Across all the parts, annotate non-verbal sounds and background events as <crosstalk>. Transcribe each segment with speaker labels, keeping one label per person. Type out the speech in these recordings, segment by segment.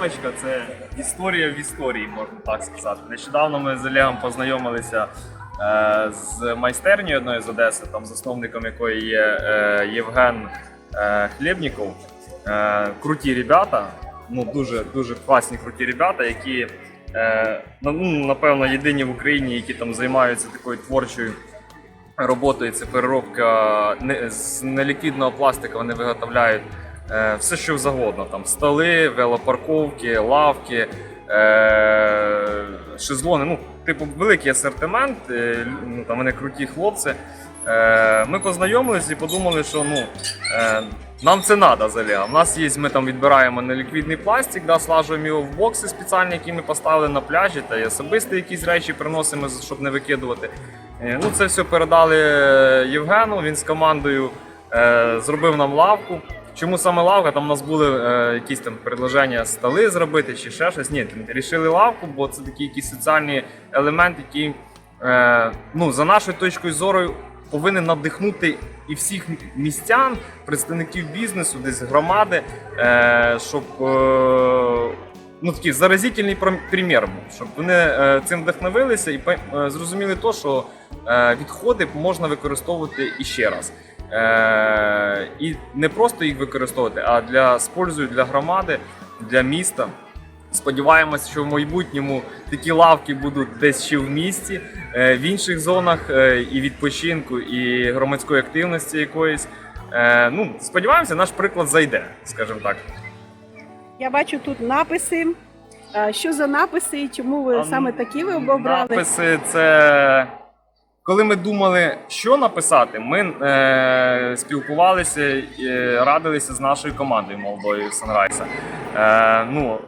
Speaker 1: Лавочка це історія в історії, можна так сказати. Нещодавно ми з Олегом познайомилися е, з майстернею одної з Одеси, там засновником якої є е, Євген е, Хлєбніков. Е, круті ребята, ну дуже дуже класні круті ребята, які е, ну, напевно єдині в Україні, які там займаються такою творчою роботою. Це переробка з неліквідного пластика. Вони виготовляють все, що завгодно. Там столи, велопарковки, лавки, е, шезлони. Ну, типу, великий асортимент. е, ну, там вони круті хлопці. Е, ми познайомились і подумали, що ну, е, нам це треба заля. У нас є, ми там відбираємо неліквідний пластик, да, слажуємо його в бокси спеціальні, які ми поставили на пляжі, та й особисті якісь речі приносимо, щоб не викидувати. Е, Ну, це все передали е, Євгену. Він з командою е, зробив нам лавку. Чому саме лавка? Там у нас були е, якісь там предложення столи зробити чи ще щось. Ні, рішили лавку, бо це такий якийсь соціальний елемент, який е, ну, за нашою точкою зору повинен надихнути і всіх містян, представників бізнесу, десь громади, е, щоб е, ну, такий заразительний примір був, щоб вони е, цим вдохновилися і е, зрозуміли то, що е, відходи можна використовувати іще раз. Е, і не просто їх використовувати, а для з пользою для громади, для міста. Сподіваємося, що в майбутньому такі лавки будуть десь ще в місті, е, в інших зонах е, і відпочинку, і громадської активності якоїсь. Е, Ну, сподіваємося, наш приклад зайде, скажімо так.
Speaker 2: Я бачу тут написи. Що за написи і чому ви
Speaker 1: А,
Speaker 2: саме такі ви обрали?
Speaker 1: Написи це. Коли ми думали, що написати, ми е, спілкувалися і радилися з нашою командою молодою Санрайса. Е, ну,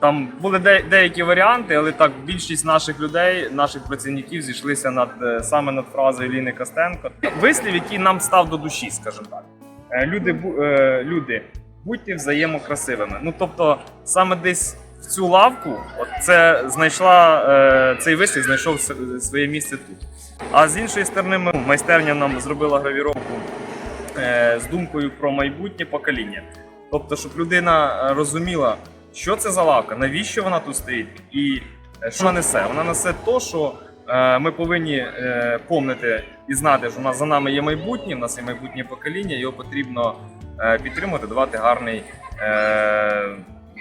Speaker 1: там були де, деякі варіанти, але так більшість наших людей, наших працівників зійшлися над е, саме над фразою Ліни Костенко. Вислів, який нам став до душі, скажімо так. Е, люди, е, люди, будьте взаємокрасивими. Ну тобто, саме десь в цю лавку, от це знайшла е, цей вислів, знайшов своє місце тут. А з іншої сторони, майстерня нам зробила гравіровку е, з думкою про майбутнє покоління. Тобто, щоб людина е, розуміла, що це за лавка, навіщо вона тут стоїть, і що вона несе. Вона несе то, що ми повинні помнити і знати, що у нас за нами є майбутнє, у нас є майбутнє покоління, його потрібно е, підтримувати, давати гарний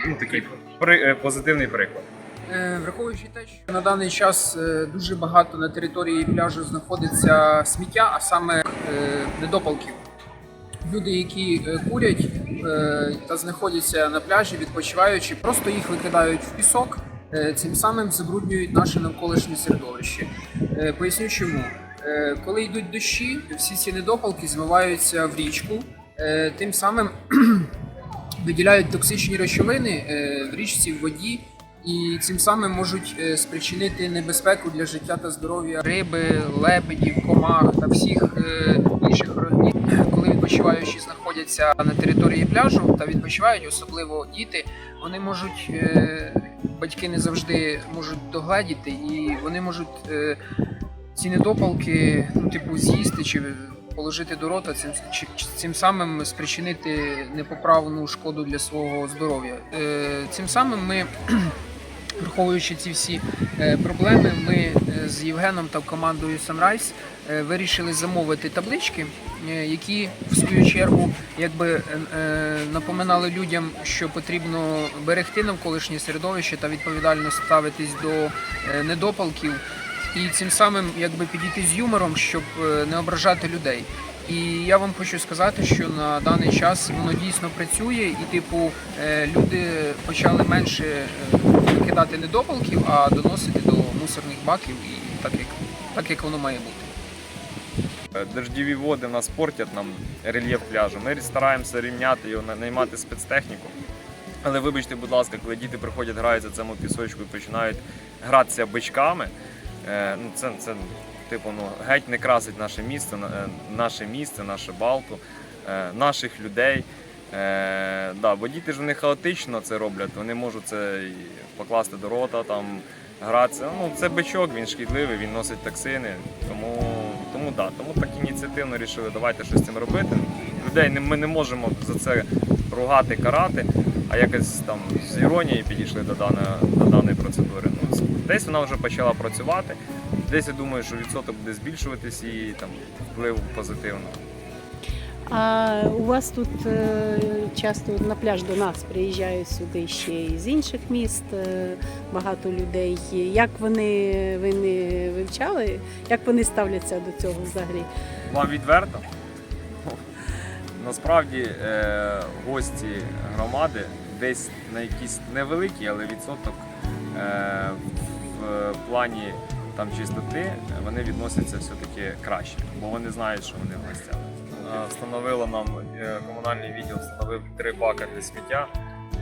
Speaker 1: ну, такий при, е, позитивний приклад.
Speaker 3: Е, Враховуючи те, що на даний час е, дуже багато на території пляжу знаходиться сміття, а саме недопалків. Люди, які курять та знаходяться на пляжі, відпочиваючи, просто їх викидають в пісок, цим самим забруднюють наше навколишнє середовище. Поясню чому. Коли йдуть дощі, всі ці недопалки змиваються в річку, тим самим виділяють токсичні речовини е, в річці, в воді, і цим самим можуть е, спричинити небезпеку для життя та здоров'я риби, лебедів, комах та всіх е, інших організмів. Коли відпочиваючі знаходяться на території пляжу та відпочивають, особливо діти, вони можуть. Батьки не завжди можуть догледіти, і вони можуть ці недопалки, ну, типу, з'їсти чи положити до рота, цим, цим самим спричинити непоправну шкоду для свого здоров'я. Е, цим самим ми, <clears throat> враховуючи ці всі е, проблеми, ми е, з Євгеном та командою Sunrise вирішили замовити таблички, які в свою чергу якби напоминали людям, що потрібно берегти навколишнє середовище та відповідально ставитись до недопалків і цим самим якби підійти з юмором, щоб е, не ображати людей. І я вам хочу сказати, що на даний час воно дійсно працює, і типу е, люди почали менше е, викидати недопалків, а доносити до мусорних баків, і так як так як воно має бути.
Speaker 1: Дождєві води нас портять нам рельєф пляжу. Ми стараємося рівняти його, наймати спецтехніку. Але вибачте, будь ласка, коли діти приходять, граються цьому пісочку і починають гратися бичками, ну це, це типу, ну, геть не красить наше місце, е, наше місце, наше Балту, е, наших людей. Е, да, бо діти ж вони хаотично це роблять, вони можуть це покласти до рота, там, гратися. Ну, це бичок, він шкідливий, він носить токсини. Тому, тому, да, тому так ініціативно вирішили, давайте щось з цим робити. Людей не- ми не можемо за це ругати, карати. а якось там з іронією підійшли до даної, до даної процедури. Ну, десь вона вже почала працювати, десь я думаю, що відсоток буде збільшуватись і там вплив позитивно.
Speaker 2: А у вас тут е, часто на пляж до нас приїжджають сюди ще і з інших міст е, багато людей. Як вони ви не вивчали? Як вони ставляться до цього взагалі?
Speaker 1: Вам відверто? Насправді е, гості громади десь на якийсь невеликий, але відсоток в плані там чистоти вони відносяться все-таки краще, бо вони знають, що вони в гостях. Е, Встановило нам е, комунальний відділ, встановив три баки для сміття,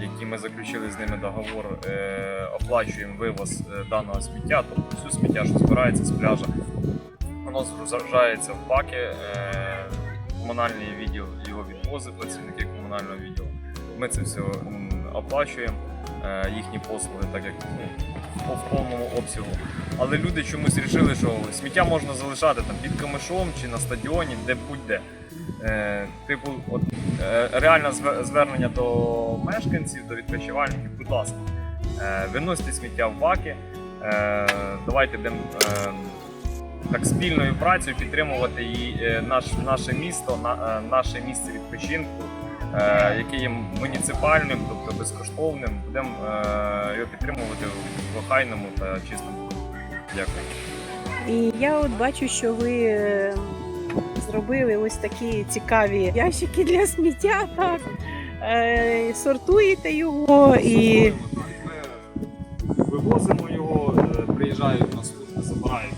Speaker 1: які ми заключили з ними договор, е, оплачуємо вивоз е, даного сміття, тобто всю сміття, що збирається з пляжа, воно згружається в баки. е, Комунальний відділ його відвозить, працівники комунального відділу. Ми це все оплачуємо, е, їхні послуги, так як в повному обсягу. Але люди чомусь вирішили, що сміття можна залишати там під камишом чи на стадіоні, де будь-де. Е, типу, от, е, реальне звернення до мешканців, до відпочивальників, будь ласка, е, виносьте сміття в баки, е, давайте будемо е, так спільною працею підтримувати і е, наш, наше місто, на, е, наше місце відпочинку, е, яке є муніципальним, тобто безкоштовним. Будемо е, його підтримувати в охайному та чистому. Дякую.
Speaker 2: І я от бачу, що ви е, зробили ось такі цікаві ящики для сміття. Так е, сортуєте його і.
Speaker 1: Ми вивозимо його, приїжджають на служби, забирають,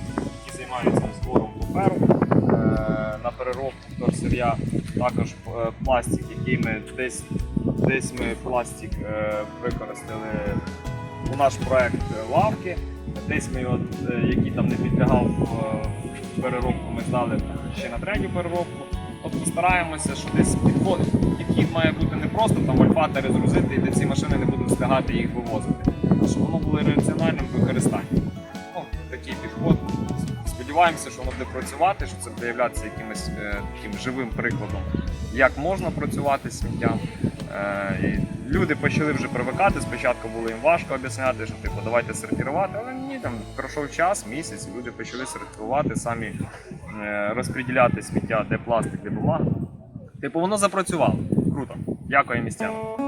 Speaker 1: які займаються збором паперу на переробку вторсир'я. Також е, пластик, який ми десь, десь ми пластик е, використали у наш проект лавки. Десь ми його, е, який там не підлягав переробку, ми здали ще на третю переробку. Тобто стараємося, що десь підход, підхід має бути не просто там альфатори згрузити, і де ці машини не будуть встигати їх вивозити, а щоб воно було раціональним використанням. Сподіваємося, що воно буде працювати, що це буде являтися якимось е, таким живим прикладом, як можна працювати з сміттям. Е, і люди почали вже привикати. Спочатку було їм важко об'ясняти, що типу давайте сортувати, але ні, там пройшов час, місяць, люди почали сортувати, самі е, розподіляти сміття, де пластик, де бумага. Типу, воно запрацювало. Круто. Дякую містянам.